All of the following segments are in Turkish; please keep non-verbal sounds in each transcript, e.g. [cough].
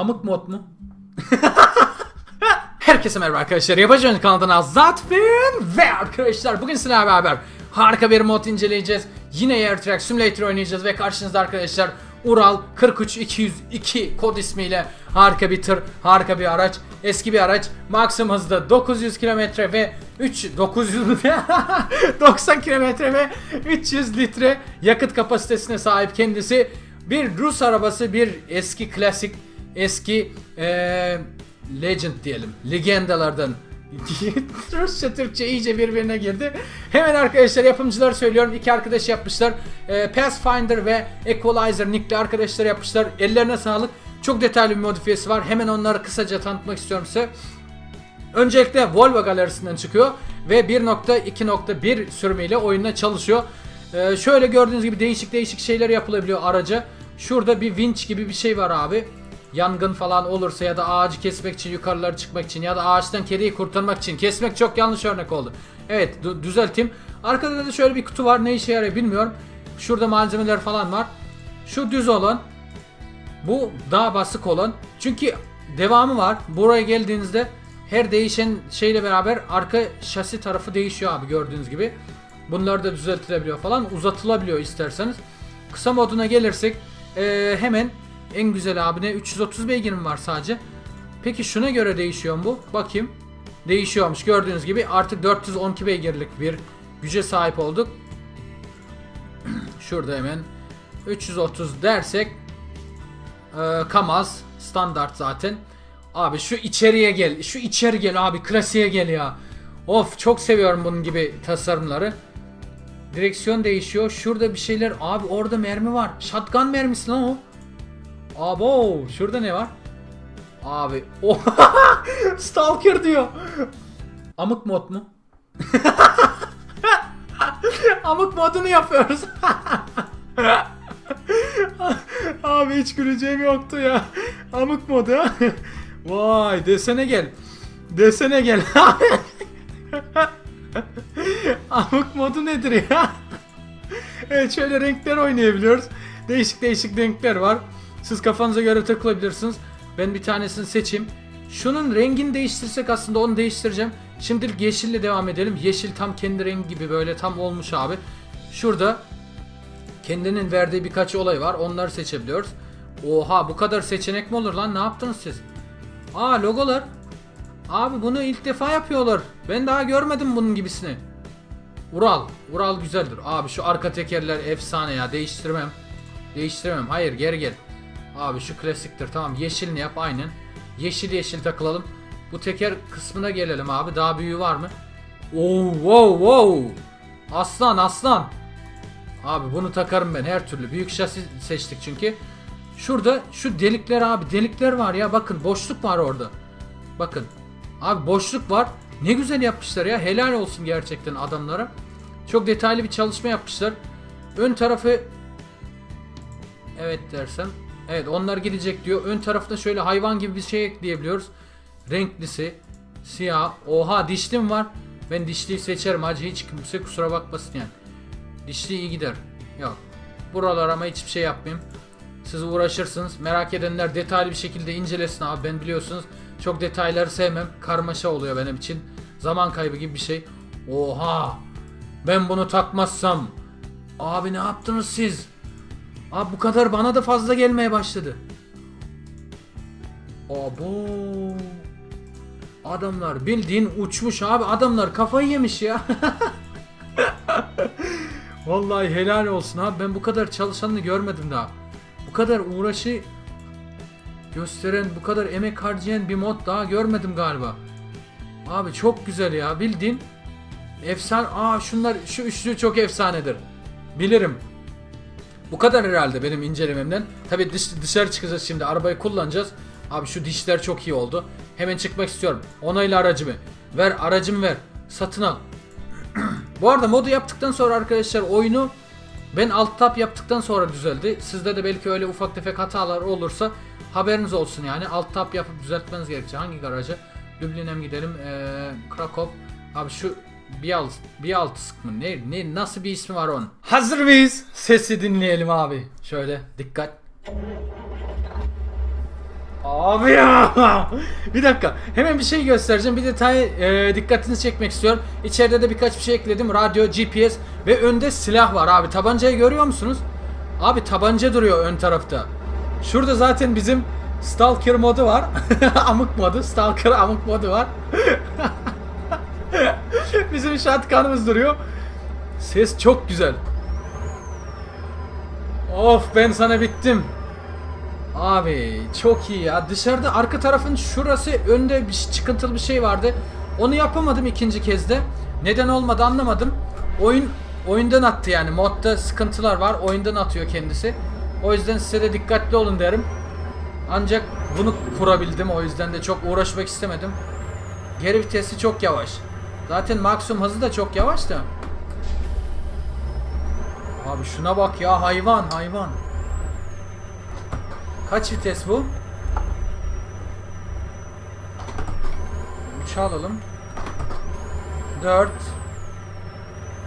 Amık mod mu? [laughs] Herkese merhaba arkadaşlar. Yapacağınız kanalına Zatfin ve arkadaşlar bugün sizlerle beraber harika bir mod inceleyeceğiz. Yine Air Track Simulator oynayacağız ve karşınızda arkadaşlar Ural 43202 kod ismiyle harika bir tır, harika bir araç, eski bir araç. Maksimum hızda 900 km ve 3 900 90 km ve 300 litre yakıt kapasitesine sahip kendisi. Bir Rus arabası, bir eski klasik, eski eee Legend diyelim. Legendalardan. [laughs] Rusça Türkçe iyice birbirine girdi. Hemen arkadaşlar yapımcılar söylüyorum. İki arkadaş yapmışlar. Ee, Pathfinder ve Equalizer nickli arkadaşlar yapmışlar. Ellerine sağlık. Çok detaylı bir modifiyesi var. Hemen onları kısaca tanıtmak istiyorum size. Öncelikle Volvo galerisinden çıkıyor ve 1.2.1 sürümüyle oyunda çalışıyor. Ee, şöyle gördüğünüz gibi değişik değişik şeyler yapılabiliyor araca. Şurada bir winch gibi bir şey var abi. Yangın falan olursa ya da ağacı kesmek için yukarılara çıkmak için ya da ağaçtan kediyi kurtarmak için kesmek çok yanlış örnek oldu. Evet dü- düzelteyim. Arkada da şöyle bir kutu var ne işe yarıyor bilmiyorum. Şurada malzemeler falan var. Şu düz olan bu daha basık olan. Çünkü devamı var. Buraya geldiğinizde her değişen şeyle beraber arka şasi tarafı değişiyor abi gördüğünüz gibi. Bunlar da düzeltilebiliyor falan. Uzatılabiliyor isterseniz. Kısa moduna gelirsek eee, hemen en güzel abi ne 330 beygirim var sadece. Peki şuna göre değişiyor mu bu? Bakayım. Değişiyormuş. Gördüğünüz gibi artık 412 beygirlik bir güce sahip olduk. [clears throat] Şurada hemen 330 dersek ee, Kamaz standart zaten. Abi şu içeriye gel. Şu içeri gel abi. Klasiğe gel ya. Of çok seviyorum bunun gibi tasarımları. Direksiyon değişiyor. Şurada bir şeyler. Abi orada mermi var. Shotgun mermisi lan o. Abo şurada ne var? Abi o [laughs] Stalker diyor. Amık mod mu? [laughs] Amık modunu yapıyoruz. [laughs] Abi hiç güleceğim yoktu ya. Amık modu. Vay desene gel. Desene gel. Amık modu nedir ya? evet şöyle renkler oynayabiliyoruz. Değişik değişik renkler var. Siz kafanıza göre takılabilirsiniz. Ben bir tanesini seçeyim. Şunun rengini değiştirsek aslında onu değiştireceğim. Şimdilik yeşille devam edelim. Yeşil tam kendi rengi gibi böyle tam olmuş abi. Şurada kendinin verdiği birkaç olay var. Onları seçebiliyoruz. Oha bu kadar seçenek mi olur lan? Ne yaptınız siz? Aa logolar. Abi bunu ilk defa yapıyorlar. Ben daha görmedim bunun gibisini. Ural. Ural güzeldir. Abi şu arka tekerler efsane ya. Değiştirmem. Değiştiremem. Hayır geri gel. Abi şu klasiktir. Tamam yeşilini yap aynen. Yeşil yeşil takılalım. Bu teker kısmına gelelim abi. Daha büyüğü var mı? Oo, wow wow. Aslan aslan. Abi bunu takarım ben her türlü. Büyük şasi seçtik çünkü. Şurada şu delikler abi delikler var ya bakın boşluk var orada. Bakın. Abi boşluk var. Ne güzel yapmışlar ya. Helal olsun gerçekten adamlara. Çok detaylı bir çalışma yapmışlar. Ön tarafı Evet dersem. Evet onlar gidecek diyor. Ön tarafta şöyle hayvan gibi bir şey ekleyebiliyoruz. Renklisi. Siyah. Oha dişlim var. Ben dişliyi seçerim hacı hiç kimse kusura bakmasın yani. Dişli iyi gider. Yok. Buralar ama hiçbir şey yapmayayım. Siz uğraşırsınız. Merak edenler detaylı bir şekilde incelesin abi. Ben biliyorsunuz çok detayları sevmem. Karmaşa oluyor benim için. Zaman kaybı gibi bir şey. Oha! Ben bunu takmazsam. Abi ne yaptınız siz? Abi bu kadar bana da fazla gelmeye başladı. Abo. Adamlar bildiğin uçmuş abi. Adamlar kafayı yemiş ya. [laughs] Vallahi helal olsun abi. Ben bu kadar çalışanını görmedim daha. Bu kadar uğraşı gösteren, bu kadar emek harcayan bir mod daha görmedim galiba. Abi çok güzel ya. Bildiğin efsane. Aa şunlar şu üçlü çok efsanedir. Bilirim. Bu kadar herhalde benim incelememden. Tabi dış, dışarı çıkacağız şimdi arabayı kullanacağız. Abi şu dişler çok iyi oldu. Hemen çıkmak istiyorum. Onayla aracımı. Ver aracımı ver. Satın al. [clears throat] Bu arada modu yaptıktan sonra arkadaşlar oyunu ben alt tab yaptıktan sonra düzeldi. Sizde de belki öyle ufak tefek hatalar olursa haberiniz olsun yani. Alt tab yapıp düzeltmeniz gerekecek. Hangi garaja? Dublin'e mi gidelim? Ee, Krakow. Abi şu bir alt, bir alt mı? Ne, ne, nasıl bir ismi var onun? Hazır mıyız? Sesi dinleyelim abi. Şöyle dikkat. Abi ya. [laughs] Bir dakika. Hemen bir şey göstereceğim. Bir detay e, dikkatinizi çekmek istiyorum. İçeride de birkaç bir şey ekledim. Radyo, GPS ve önde silah var abi. Tabancayı görüyor musunuz? Abi tabanca duruyor ön tarafta. Şurada zaten bizim Stalker modu var. [laughs] amık modu. Stalker amık modu var. [laughs] bizim shotgun'ımız duruyor. Ses çok güzel. Of ben sana bittim. Abi çok iyi ya. Dışarıda arka tarafın şurası önde bir çıkıntılı bir şey vardı. Onu yapamadım ikinci kezde. Neden olmadı anlamadım. Oyun oyundan attı yani. Modda sıkıntılar var. Oyundan atıyor kendisi. O yüzden size de dikkatli olun derim. Ancak bunu kurabildim. O yüzden de çok uğraşmak istemedim. Geri vitesi çok yavaş. Zaten maksimum hızı da çok yavaş da. Abi şuna bak ya hayvan hayvan. Kaç vites bu? 3'ü alalım. 4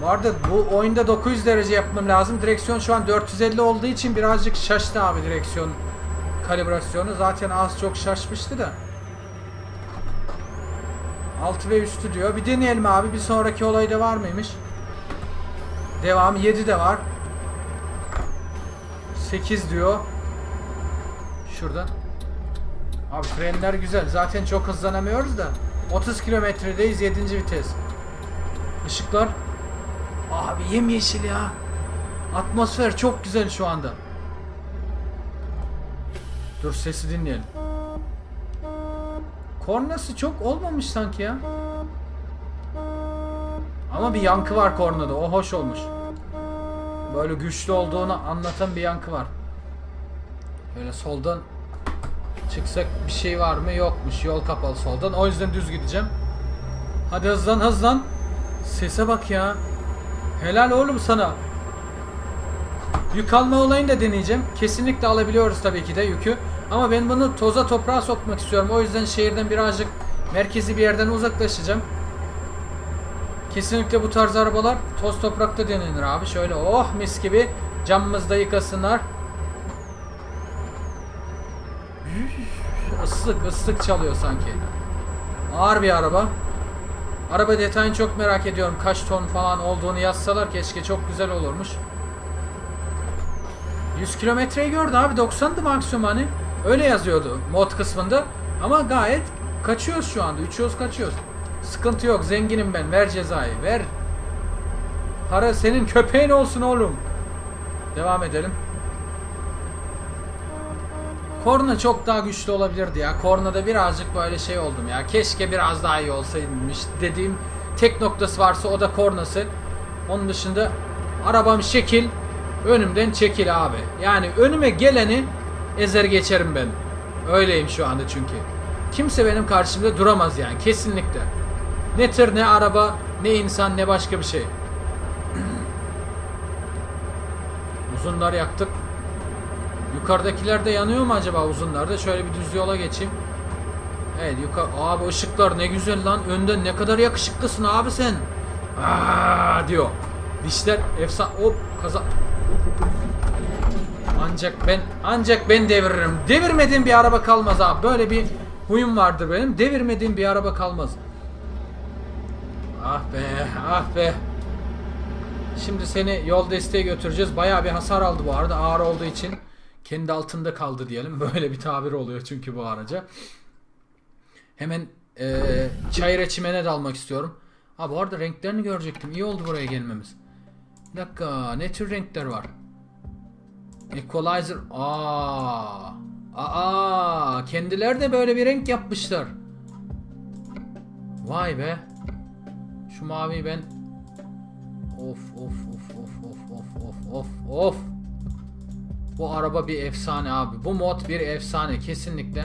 Bu arada bu oyunda 900 derece yapmam lazım. Direksiyon şu an 450 olduğu için birazcık şaştı abi direksiyon kalibrasyonu. Zaten az çok şaşmıştı da. 6 ve üstü diyor. Bir deneyelim abi. Bir sonraki olayda var mıymış? Devam 7 de var. 8 diyor. Şurada. Abi frenler güzel. Zaten çok hızlanamıyoruz da. 30 kilometredeyiz 7. vites. Işıklar. Abi yemyeşil ya. Atmosfer çok güzel şu anda. Dur sesi dinleyelim. Kornası çok olmamış sanki ya. Ama bir yankı var kornada. O hoş olmuş. Böyle güçlü olduğunu anlatan bir yankı var. Böyle soldan çıksak bir şey var mı? Yokmuş. Yol kapalı soldan. O yüzden düz gideceğim. Hadi hızlan hızlan. Sese bak ya. Helal oğlum sana. Yük alma olayını da deneyeceğim. Kesinlikle alabiliyoruz tabii ki de yükü. Ama ben bunu toza toprağa sokmak istiyorum. O yüzden şehirden birazcık merkezi bir yerden uzaklaşacağım. Kesinlikle bu tarz arabalar toz toprakta denenir abi. Şöyle oh mis gibi camımızda yıkasınlar. Islık ıslık çalıyor sanki. Ağır bir araba. Araba detayını çok merak ediyorum. Kaç ton falan olduğunu yazsalar keşke çok güzel olurmuş. 100 kilometreyi gördü abi 90'dı maksimum hani. Öyle yazıyordu mod kısmında. Ama gayet kaçıyoruz şu anda. Uçuyoruz kaçıyoruz. Sıkıntı yok zenginim ben ver cezayı ver. Para senin köpeğin olsun oğlum. Devam edelim. Korna çok daha güçlü olabilirdi ya. Kornada birazcık böyle şey oldum ya. Keşke biraz daha iyi olsaymış dediğim tek noktası varsa o da kornası. Onun dışında arabam şekil, önümden çekil abi. Yani önüme geleni ezer geçerim ben. Öyleyim şu anda çünkü. Kimse benim karşımda duramaz yani kesinlikle. Ne tır ne araba ne insan ne başka bir şey. [clears throat] Uzunlar yaktık. Yukarıdakiler de yanıyor mu acaba uzunlarda? Şöyle bir düz yola geçeyim. Evet yukarı. Abi ışıklar ne güzel lan. Önden ne kadar yakışıklısın abi sen. Aa diyor. Dişler efsa hop kaza. Ancak ben ancak ben deviririm. Devirmediğim bir araba kalmaz abi. Böyle bir huyum vardır benim. Devirmediğim bir araba kalmaz. Ah be, ah be. Şimdi seni yol desteğe götüreceğiz. Bayağı bir hasar aldı bu arada. Ağır olduğu için kendi altında kaldı diyelim. [laughs] Böyle bir tabir oluyor çünkü bu araca. Hemen eee çayıra çimene dalmak istiyorum. Ha bu arada renklerini görecektim. İyi oldu buraya gelmemiz. Bir dakika ne tür renkler var? Equalizer. Aa. Aa, kendileri de böyle bir renk yapmışlar. Vay be. Şu mavi ben Of of of of of of of of of. Bu araba bir efsane abi. Bu mod bir efsane kesinlikle.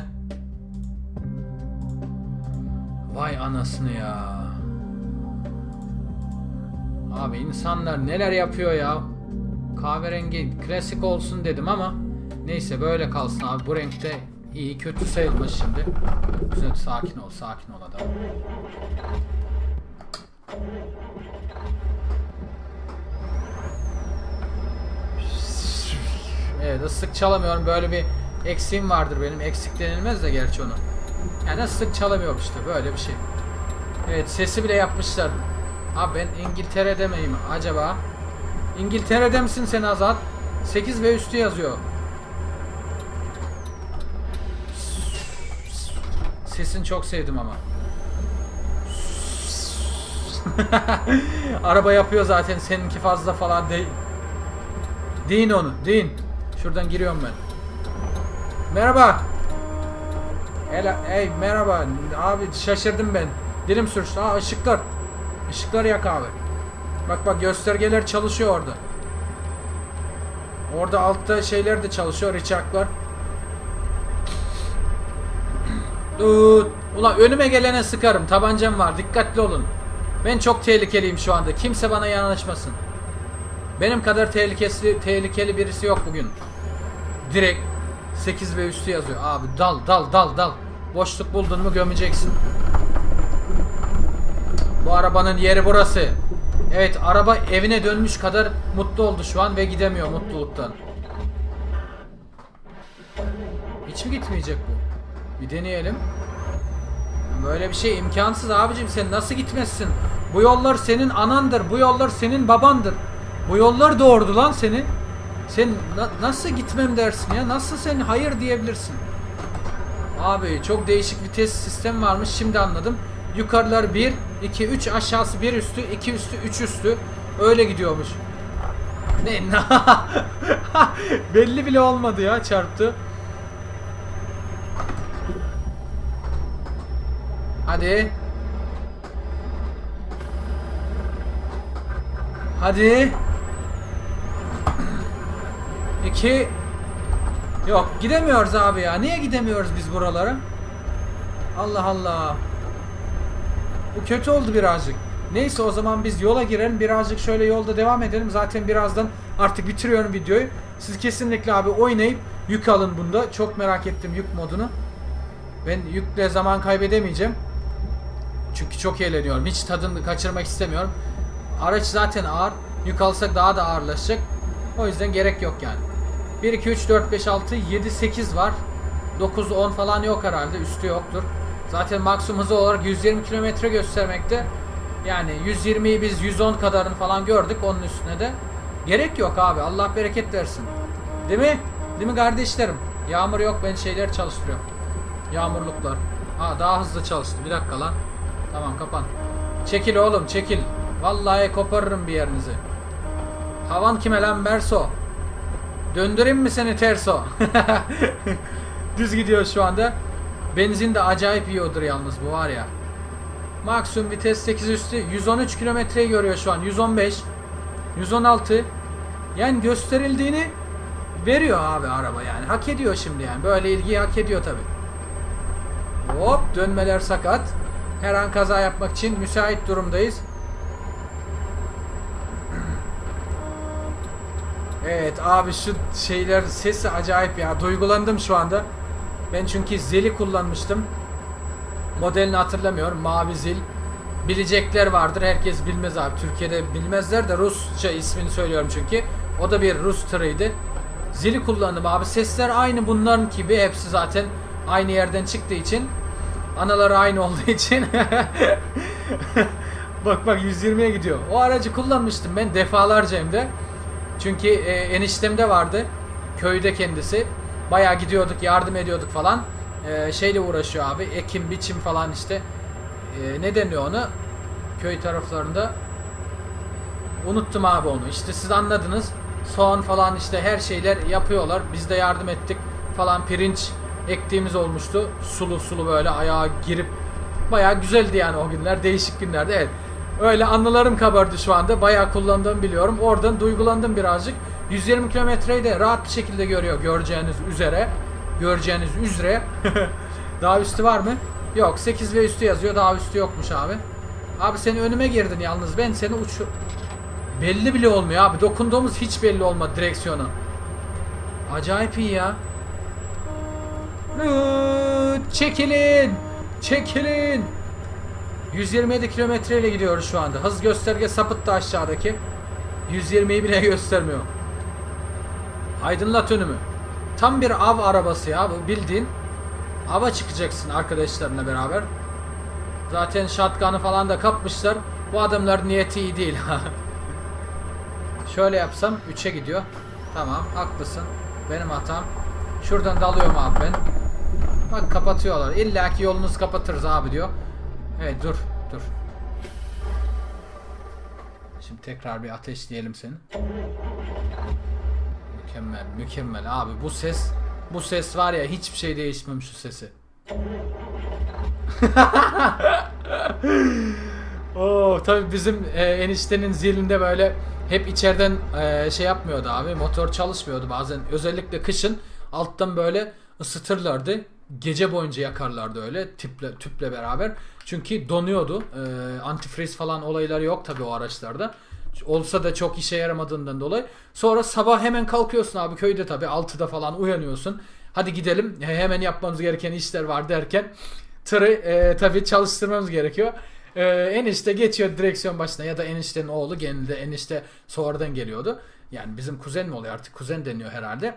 Vay anasını ya. Abi insanlar neler yapıyor ya. Kahverengi klasik olsun dedim ama neyse böyle kalsın abi. Bu renkte iyi kötü sayılmış şimdi. Güzel sakin ol sakin ol adam. Evet ıslık çalamıyorum böyle bir eksiğim vardır benim. Eksik denilmez de gerçi onu. Yani sık çalamıyorum işte böyle bir şey. Evet sesi bile yapmışlar. Abi ben İngiltere'de miyim acaba? İngiltere'de misin sen Azat? 8 ve üstü yazıyor. Sesini çok sevdim ama. [laughs] Araba yapıyor zaten seninki fazla falan değil. Deyin onu, deyin. Şuradan giriyorum ben. Merhaba. Ela, hey merhaba. Abi şaşırdım ben. Dilim sürçtü. Aa ışıklar. Işıklar yak abi. Bak bak göstergeler çalışıyor orada. Orada altta şeyler de çalışıyor. Richard'lar. Tut. Ulan önüme gelene sıkarım. Tabancam var. Dikkatli olun. Ben çok tehlikeliyim şu anda. Kimse bana yanaşmasın. Benim kadar tehlikesi tehlikeli birisi yok bugün. Direkt 8 ve üstü yazıyor. Abi dal dal dal dal. Boşluk buldun mu gömeceksin. Bu arabanın yeri burası. Evet araba evine dönmüş kadar mutlu oldu şu an ve gidemiyor mutluluktan. Hiç mi gitmeyecek bu? Bir deneyelim. Böyle bir şey imkansız abicim sen nasıl gitmezsin? Bu yollar senin anandır, bu yollar senin babandır. Bu yollar doğurdu lan seni. Sen na- nasıl gitmem dersin ya? Nasıl sen hayır diyebilirsin? Abi çok değişik vites sistemi varmış şimdi anladım. Yukarılar 1, 2, 3 aşağısı 1 üstü, 2 üstü, 3 üstü. Öyle gidiyormuş. Ne? [laughs] Belli bile olmadı ya çarptı. Hadi. Hadi. [clears throat] İki. Yok gidemiyoruz abi ya. Niye gidemiyoruz biz buralara? Allah Allah. Bu kötü oldu birazcık. Neyse o zaman biz yola girelim. Birazcık şöyle yolda devam edelim. Zaten birazdan artık bitiriyorum videoyu. Siz kesinlikle abi oynayıp yük alın bunda. Çok merak ettim yük modunu. Ben yükle zaman kaybedemeyeceğim. Çünkü çok eğleniyorum. Hiç tadını kaçırmak istemiyorum. Araç zaten ağır. Yük alsak daha da ağırlaşacak. O yüzden gerek yok yani. 1, 2, 3, 4, 5, 6, 7, 8 var. 9, 10 falan yok herhalde. Üstü yoktur. Zaten maksimum hızı olarak 120 km göstermekte. Yani 120'yi biz 110 kadarını falan gördük onun üstüne de. Gerek yok abi. Allah bereket versin. Değil mi? Değil mi kardeşlerim? Yağmur yok ben şeyler çalıştırıyorum. Yağmurluklar. Ha daha hızlı çalıştı. Bir dakika lan. Tamam kapan. Çekil oğlum çekil. Vallahi koparırım bir yerinizi. Havan kime lan Berso? Döndüreyim mi seni terso? [laughs] Düz gidiyor şu anda. Benzin de acayip yiyordur yalnız bu var ya. Maksimum vites 8 üstü 113 kilometreyi görüyor şu an. 115 116 yani gösterildiğini veriyor abi araba yani. Hak ediyor şimdi yani. Böyle ilgiyi hak ediyor tabi. Hop dönmeler sakat. Her an kaza yapmak için müsait durumdayız. Evet abi şu şeyler sesi acayip ya. Duygulandım şu anda. Ben çünkü zili kullanmıştım. Modelini hatırlamıyorum. Mavi zil. Bilecekler vardır. Herkes bilmez abi. Türkiye'de bilmezler de Rusça ismini söylüyorum çünkü. O da bir Rus tırıydı. Zili kullandım abi. Sesler aynı bunların gibi. Hepsi zaten aynı yerden çıktığı için. Anaları aynı olduğu için. [laughs] bak bak 120'ye gidiyor. O aracı kullanmıştım ben defalarca hem de. Çünkü e, eniştemde vardı. Köyde kendisi. Bayağı gidiyorduk, yardım ediyorduk falan. E, şeyle uğraşıyor abi. Ekim, biçim falan işte. E, ne deniyor onu? Köy taraflarında. Unuttum abi onu. İşte siz anladınız. Soğan falan işte her şeyler yapıyorlar. Biz de yardım ettik falan. Pirinç ektiğimiz olmuştu. Sulu sulu böyle ayağa girip bayağı güzeldi yani o günler. Değişik günlerdi. Evet. Öyle anılarım kabardı şu anda. Bayağı kullandığımı biliyorum. Oradan duygulandım birazcık. 120 kilometreyi de rahat bir şekilde görüyor göreceğiniz üzere. Göreceğiniz üzere. [laughs] daha üstü var mı? Yok 8 ve üstü yazıyor. Daha üstü yokmuş abi. Abi sen önüme girdin yalnız. Ben seni uç... Belli bile olmuyor abi. Dokunduğumuz hiç belli olmadı direksiyonu. Acayip iyi ya. Çekilin. Çekilin. 127 kilometre ile gidiyoruz şu anda. Hız gösterge sapıttı aşağıdaki. 120'yi bile [laughs] göstermiyor. Aydınlat önümü. tam bir av arabası ya bu bildiğin. Ava çıkacaksın arkadaşlarına beraber. Zaten shotgun'ı falan da kapmışlar. Bu adamların niyeti iyi değil. [laughs] Şöyle yapsam 3'e gidiyor. Tamam haklısın. Benim hatam. Şuradan dalıyorum abi ben. Bak kapatıyorlar. İlla ki yolunuzu kapatırız abi diyor. Evet dur dur. Şimdi tekrar bir ateşleyelim seni. Mükemmel mükemmel abi bu ses bu ses var ya hiçbir şey değişmemiş şu sesi. [laughs] Oo tabii bizim e, eniştenin zilinde böyle hep içeriden e, şey yapmıyordu abi. Motor çalışmıyordu bazen. Özellikle kışın alttan böyle ısıtırlardı. Gece boyunca yakarlardı öyle tüple tüple beraber. Çünkü donuyordu. E, antifriz falan olayları yok tabii o araçlarda. Olsa da çok işe yaramadığından dolayı. Sonra sabah hemen kalkıyorsun abi köyde tabii 6'da falan uyanıyorsun. Hadi gidelim he- hemen yapmamız gereken işler var derken tırı e, tabii çalıştırmamız gerekiyor. E, enişte geçiyor direksiyon başına ya da eniştenin oğlu genelde enişte sonradan geliyordu. Yani bizim kuzen mi oluyor artık kuzen deniyor herhalde.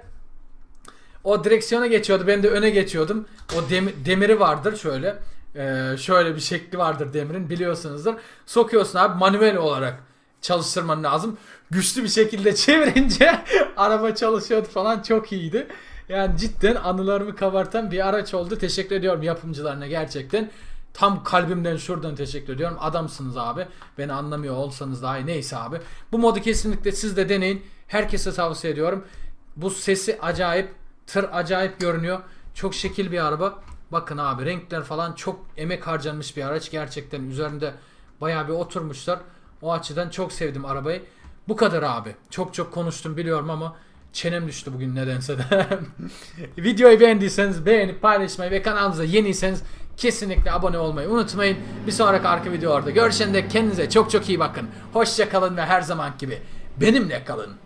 O direksiyona geçiyordu. Ben de öne geçiyordum. O dem- demiri vardır şöyle. Ee, şöyle bir şekli vardır demirin biliyorsunuzdur. Sokuyorsun abi manuel olarak çalıştırman lazım. Güçlü bir şekilde [laughs] çevirince araba çalışıyordu falan çok iyiydi. Yani cidden anılarımı kabartan bir araç oldu. Teşekkür ediyorum yapımcılarına gerçekten. Tam kalbimden şuradan teşekkür ediyorum. Adamsınız abi. Beni anlamıyor olsanız dahi neyse abi. Bu modu kesinlikle siz de deneyin. Herkese tavsiye ediyorum. Bu sesi acayip. Tır acayip görünüyor. Çok şekil bir araba. Bakın abi renkler falan çok emek harcanmış bir araç. Gerçekten üzerinde bayağı bir oturmuşlar. O açıdan çok sevdim arabayı. Bu kadar abi. Çok çok konuştum biliyorum ama çenem düştü bugün nedense de. [laughs] Videoyu beğendiyseniz beğenip paylaşmayı ve kanalımıza yeniyseniz kesinlikle abone olmayı unutmayın. Bir sonraki arka videolarda görüşene dek kendinize çok çok iyi bakın. Hoşça kalın ve her zaman gibi benimle kalın.